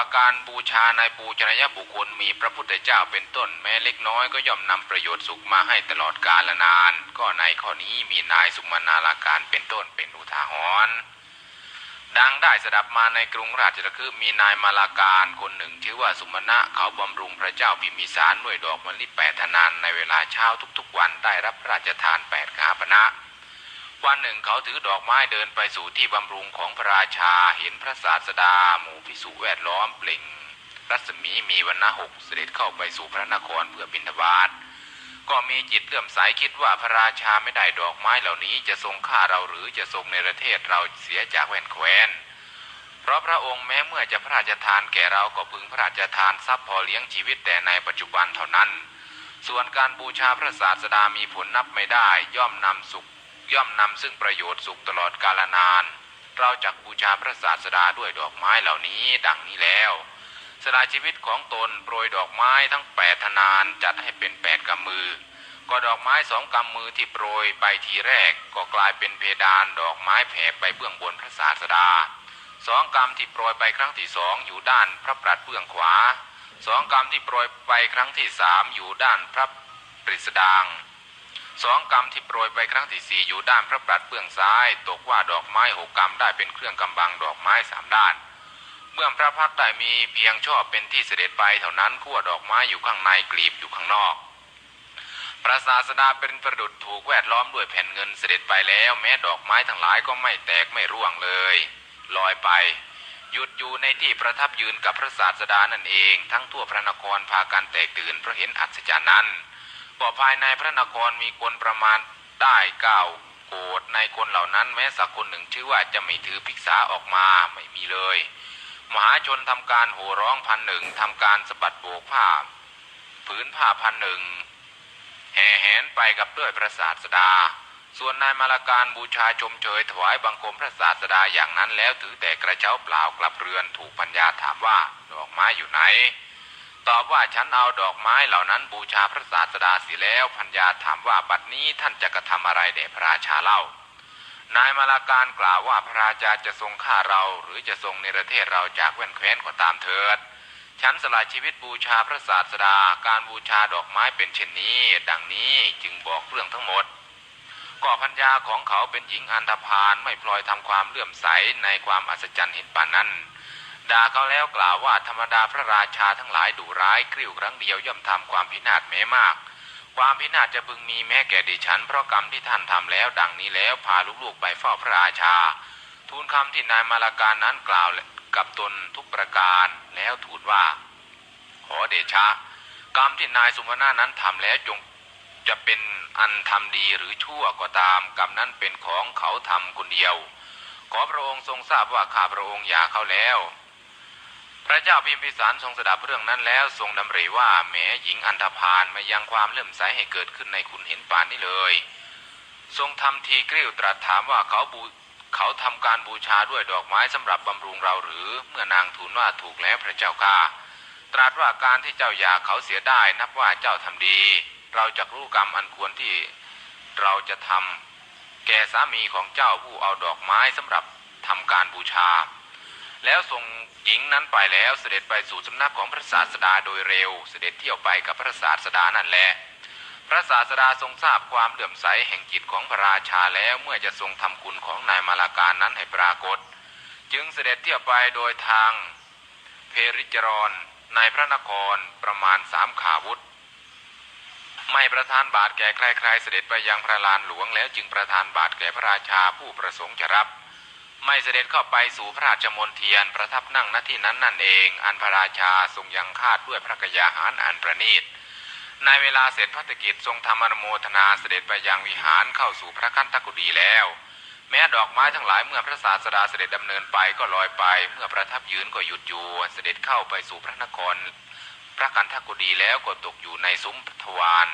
ว่าการบูชาในปูชนียบุคคลมีพระพุทธเจ้าเป็นต้นแม้เล็กน้อยก็ย่อมนำประโยชน์สุขมาให้ตลอดกาลนาน ก็ในข้อนี้มีนายสุมานาลาการเป็นต้นเป็นอุทาหรณ์ดังได้สดับมาในกรุงราชคฤห์มีนายมาลาการคนหนึ่งชื่อว่าสุมาณะเขาบำรุงพระเจ้าพิมพิสารด้วยดอกมะลิแปดธนานในเวลาเช้าทุกๆวันได้รับพระราชทานแปดขาปณะ วันหนึ่งเขาถือดอกไม้เดินไปสู่ที่บำรุงของพระราชาเห็นพระศาสดา หมู่พิสุแวดล้อมเปล่ง รัศมีมีวันณะหกเสด็จเข้าไปสู่พระนครเพื่อบิณฑบาตก็มีจิตเลื่อมใสคิดว่าพระราชาไม่ได้ดอกไม้เหล่านี้จะทรงฆ่าเราหรือจะทรงในประเทศเราเสียจากแว่นแคว้น เพราะพระองค์แม้เมื่อจะพระราชทานแก่เราก็พึงพระราชทานทรัพย์พอเลี้ยงชีวิตแต่ในปัจจุบันเท่านั้น ส่วนการบูชาพระศาสดามีผลนับไม่ได้ย่อมนำสุข ย่อมนำซึ่งประโยชน์สุขตลอดกาลนาน เราจักบูชาพระศาสดาด้วยดอกไม้เหล่านี้ดังนี้แล้วสละชีวิตของตนโปรยดอกไม้ทั้งแปดธนานจัดให้เป็นแปดกำมือ ก็ดอกไม้สองกำมือที่โปรยไปทีแรก ก็กลายเป็นเพดานดอกไม้แผ่ไปเบื้องบนพระศาสดาสองกำที่โปรยไปครั้งที่สองอยู่ด้านพระปรัดเบื้องขวาสองกำที่โปรยไปครั้งที่สามอยู่ด้านพระปริสดาง สองกำที่โปรยไปครั้งที่สี่อยู่ด้านพระปรัดเบื้องซ้าย ตกว่าดอกไม้หกกำได้เป็นเครื่องกำบังดอกไม้สามด้าน เมื่อพระพักตร์ได้มีเพียงชอบเป็นที่เสด็จไปเท่านั้นขั้วดอกไม้อยู่ข้างในกลีบอยู่ข้างนอกพระศาสดาเป็นประดุจถูกแวดล้อมด้วยแผ่นเงินเสด็จไปแล้ว แม้ดอกไม้ทั้งหลายก็ไม่แตกไม่ร่วงเลย ลอยไป หยุดอยู่ในที่ประทับยืนกับพระศาสดานั่นเอง ทั้งทั่วพระนครพากันแตกตื่นเพราะเห็นอัศจรรย์นั้น ก็ภายในพระนครมีคนประมาณได้เก้าโกดในคนเหล่านั้นแม้สักคนหนึ่งชื่อว่าจะไม่ถือภิกษาออกมาไม่มีเลย มหาชนทำการโห่ร้องพันหนึ่งทำการสะบัดโบกผ้าผืนผ้าพันหนึ่งแห่แหนไปกับด้วยพระศาสดา ส่วนนายมาลาการบูชาชมเชยถวายบังคมพระศาสดาอย่างนั้นแล้วถือแต่กระเช้าเปล่ากลับเรือนถูกปัญญาถามว่าดอกไม้อยู่ไหน ตอบว่าฉันเอาดอกไม้เหล่านั้นบูชาพระศาสดาเสียแล้วพัญญาถามว่าบัดนี้ท่านจะกระทำอะไรแด่พระราชาเล่า นายมาลาการกล่าวว่าพระราชาจะทรงฆ่าเราหรือจะทรงเนรเทศเราจากแว่นแคว้นก็ตามเถิด ฉันสละชีวิตบูชาพระศาสดาการบูชาดอกไม้เป็นเช่นนี้ ดังนี้จึงบอกเรื่องทั้งหมดก็พัญญาของเขาเป็นหญิงอันธพาลไม่พลอยทำความเลื่อมใสในความอัศจรรย์เห็นป่านนั้น ด่าเขาแล้วกล่าวว่าธรรมดาพระราชาทั้งหลายดุร้ายกริ้วครั้งเดียวย่อมทำความพินาศแม้มาก ความพินาศจะพึงมีแม้แก่ดิฉัน เพราะกรรมที่ท่านทำแล้ว ดังนี้แล้วพาลูกๆไปเฝ้าพระราชา ทูลคำที่นายมาลาการนั้นกล่าวกับตนทุกประการแล้วทูลว่า ขอเดชะ กรรมที่นายสุมาณานั้นทำแล้วจงจะเป็นอันทำดีหรือชั่วก็ตามกรรมนั้นเป็นของเขาทำคนเดียว ขอพระองค์ทรงทราบว่าข้าพระองค์อย่าเขาแล้ว พระเจ้าพิมพิสารทรงสดับเรื่องนั้นแล้วทรงดำริว่าแหมหญิงอันธพาลมายังความเลื่อมใสให้เกิดขึ้นในคุณเห็นป่านนี้เลย ทรงทำทีกริ้วตรัสถามว่าเขาบูเขาทำการบูชาด้วยดอกไม้สำหรับบำรุงเราหรือเมื่อนางทูลว่าถูกแล้วพระเจ้าค่ะ ตรัสว่าการที่เจ้าอยากเขาเสียได้นับว่าเจ้าทำดี เราจะรู้กรรมอันควรที่เราจะทำแก่สามีของเจ้าผู้เอาดอกไม้สำหรับทำการบูชา แล้วส่งหญิงนั้นไปแล้วเสด็จไปสู่สำนักของพระศาสดาโดยเร็ว เสด็จเที่ยวไปกับพระศาสดานั่นแหละพระศาสดาทรงทราบความเลื่อมใสแห่งจิตของพระราชาแล้วเมื่อจะทรงทำคุณของนายมาลาการนั้นให้ปรากฏ จึงเสด็จเที่ยวไปโดยทางเพริจรอนในพระนครประมาณสามขาวุธ ไม่ประทานบาทแก่ใครๆเสด็จไปยังพระลานหลวงแล้วจึงประทานบาทแก่พระราชาผู้ประสงค์จะรับ ไม่เสด็จเข้าไปสู่พระราชมณฑียนประทับนั่งณที่นั้นนั่นเอง อันพระราชาทรงยังคาดด้วยพระกยาหารอันประณีตในเวลาเสร็จพัฒกิจทรงทำอนุโมทนาเสด็จไปยังวิหารเข้าสู่พระคันธกุฎีแล้ว แม้ดอกไม้ทั้งหลายเมื่อพระศาสดาเสด็จดำเนินไปก็ลอยไป เมื่อประทับยืนก็หยุดอยู่ เสด็จเข้าไปสู่พระนคร พระคันธกุฎีแล้วก็ตกอยู่ในซุ้มทวาร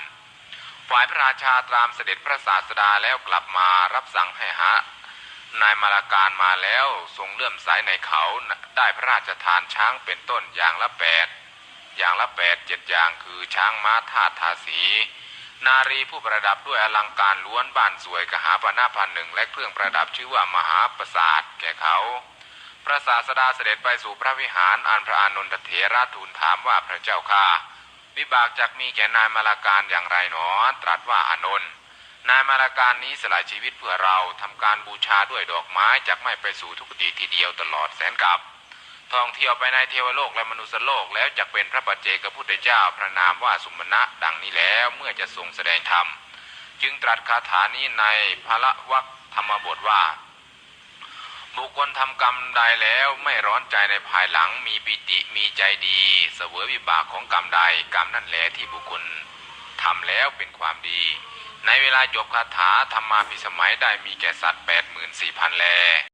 ฝ่ายพระราชาตามเสด็จพระศาสดาแล้วกลับมารับสั่งให้หา นายมาลาการมาแล้วทรงเลื่อมใสในเขาได้พระราชทานช้างเป็นต้นอย่างละแปดอย่างละแปดเจ็ดอย่างคือช้างม้าทาทาสี นารีผู้ประดับด้วยอลังการล้วนบ้านสวยกหาปณะพันหนึ่งและเครื่องประดับชื่อว่ามหาประสาทแก่เขา พระศาสดาเสด็จไปสู่พระวิหารอันพระอานนทเถระทูลถามว่าพระเจ้าข้าวิบากจักมีแก่นายมาลาการอย่างไรหนอ ตรัสว่าอานนท์ นายมาลาการนี้สละชีวิตเพื่อเราทำการบูชาด้วยดอกไม้จักไม่ไปสู่ทุกติทีเดียวตลอดแสนกับท่องเที่ยวไปในเทวโลกและมนุษยโลกแล้วจะเป็นพระปัจเจกพุทธเจ้าพระนามว่าสุมณะดังนี้แล้วเมื่อจะทรงแสดงธรรม จึงตรัสคาถานี้ในพระวักธรรมบทว่า บุคคลทำกรรมใดแล้วไม่ร้อนใจในภายหลังมีปิติมีใจดีเสวยวิบากของกรรมใดกรรมนั่นแหละที่บุคคลทำแล้วเป็นความดี ในเวลาจบคาถาธรรมาภิสมัยได้มีแก่สัตว์แปดหมื่นสี่พันแล